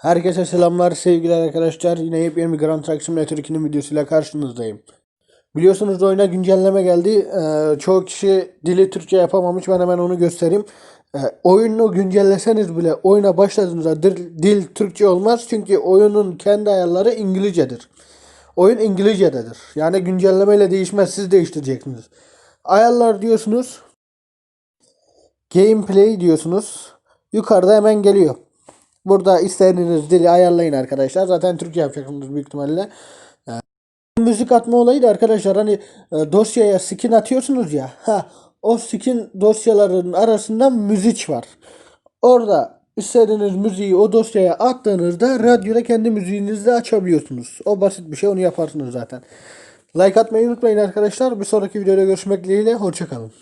Herkese selamlar sevgiler arkadaşlar. Yine yepyeni bir Grand Truck Simulator 2'nin videosuyla karşınızdayım. Biliyorsunuz oyuna güncelleme geldi. Ee, çoğu kişi dili Türkçe yapamamış. Ben hemen onu göstereyim. Ee, oyunu güncelleseniz bile oyuna başladığınızda dil, Türkçe olmaz. Çünkü oyunun kendi ayarları İngilizcedir. Oyun İngilizcededir. Yani güncellemeyle değişmez. Siz değiştireceksiniz. Ayarlar diyorsunuz. Gameplay diyorsunuz. Yukarıda hemen geliyor. Burada istediğiniz dili ayarlayın arkadaşlar. Zaten Türkçe yapacaksınız büyük ihtimalle. Ee, müzik atma olayı da arkadaşlar hani e, dosyaya skin atıyorsunuz ya. Ha, o skin dosyaların arasında müzik var. Orada istediğiniz müziği o dosyaya attığınızda radyoda kendi müziğinizi de açabiliyorsunuz. O basit bir şey onu yaparsınız zaten. Like atmayı unutmayın arkadaşlar. Bir sonraki videoda görüşmek dileğiyle. Hoşçakalın.